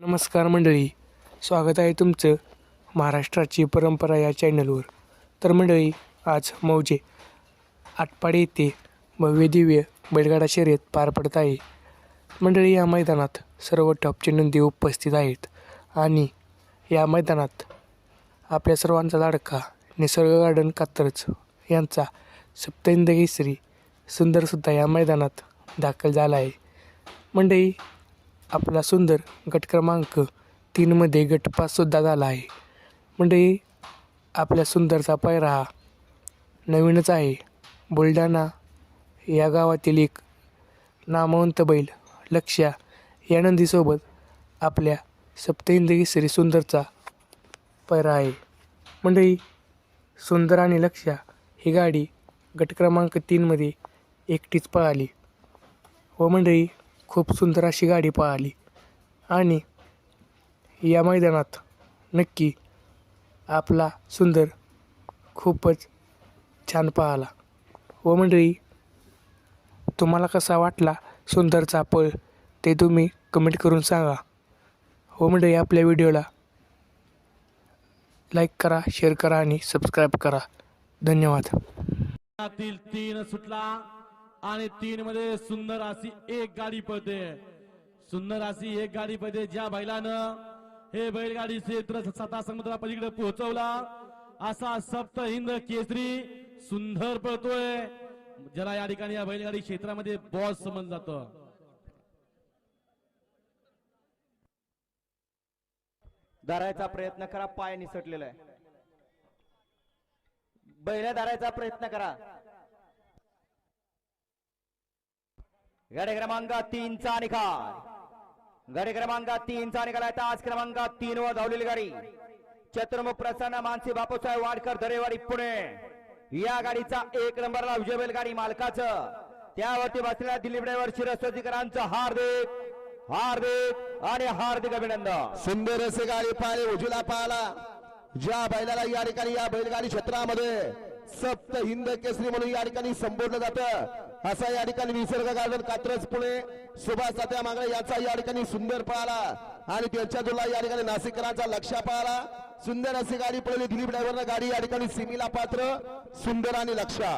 नमस्कार मंडळी स्वागत आहे तुमचं महाराष्ट्राची परंपरा या चॅनलवर. तर मंडळी आज मौजे आटपाडे येथे भव्य दिव्य बैलगाडा शर्यत पार पडत आहे. मंडळी या मैदानात सर्व टॉपचे नंदी उपस्थित आहेत आणि या मैदानात आपल्या सर्वांचा लाडका निसर्ग गार्डन कात्रज यांचा सप्तहिंद केसरी सुंदरसुद्धा या मैदानात दाखल झाला आहे. मंडळी आपला सुंदर गट क्रमांक तीनमध्ये गटपाससुद्धा झाला आहे. म्हणजे आपल्या सुंदरचा पायरा हा नवीनच आहे. बुलढाणा या गावातील एक नामवंत बैल लक्ष्या या नंदीसोबत आपल्या सप्तहिंद श्री सुंदरचा पैरा आहे. मंडळी सुंदर आणि लक्ष्या ही गाडी गट क्रमांक तीनमध्ये एकटीच पळाली. व मंडळी खूप सुंदर अशी गाडी पळाली आणि या मैदानात नक्की आपला सुंदर खूपच छान पळाला व मंडळी तुम्हाला कसा वाटला सुंदरचा पळ ते तुम्ही कमेंट करून सांगा. हो मंडळी आपल्या व्हिडिओला लाईक करा शेअर करा आणि सबस्क्राईब करा. धन्यवाद. तीन सुटला. आणि तीन मध्ये सुंदर अशी एक गाडी पळते. सुंदर अशी एक गाडी पळते. ज्या बैलानं हे बैलगाडी क्षेत्र सता समुद्रा पलीकडे पोहोचवला असा सप्त हिंद केसरी सुंदर पळतोय. ज्याला या ठिकाणी या बैलगाडी क्षेत्रामध्ये बॉस समजलं जातं. धरायचा प्रयत्न करा पाय निसटलेला आहे. बैला धरायचा प्रयत्न करा. गड क्रमांक तीनचा निकाल. गड क्रमांक तीनचा निकाल आहे. तास क्रमांक तीन वर धावलेली गाडी. चतुर्मुख प्रसन्न मानसी बापूसाहेब वाडकर दरेवाडी पुणे. या गाडीचा एक नंबरला विजय बैल गाडी मालकाचं. त्यावरती बसलेल्या दिलीप ड्रायव्हर शिरस्वतीकरांचं हार्दिक हार्दिक आणि हार्दिक अभिनंदन. सुंदर असे गाडी पाहिले उजूला पाहिला. ज्या बैलाला या ठिकाणी या बैलगाडी क्षेत्रामध्ये सप्त हिंद केसरी म्हणून या ठिकाणी संबोधलं जातं. असा या ठिकाणी निसर्ग गार्डन कात्रज पुणे सुभाष सात्या मागळे याचा या ठिकाणी सुंदर पळाला आणि त्यांच्या दुला या ठिकाणी नाशिकरांचा लक्ष पळाला सुंदर अशी गाडी पळली दिलीप ड्रायव्हरनं गाडी या ठिकाणी सिमीला पात्र सुंदर आणि लक्षा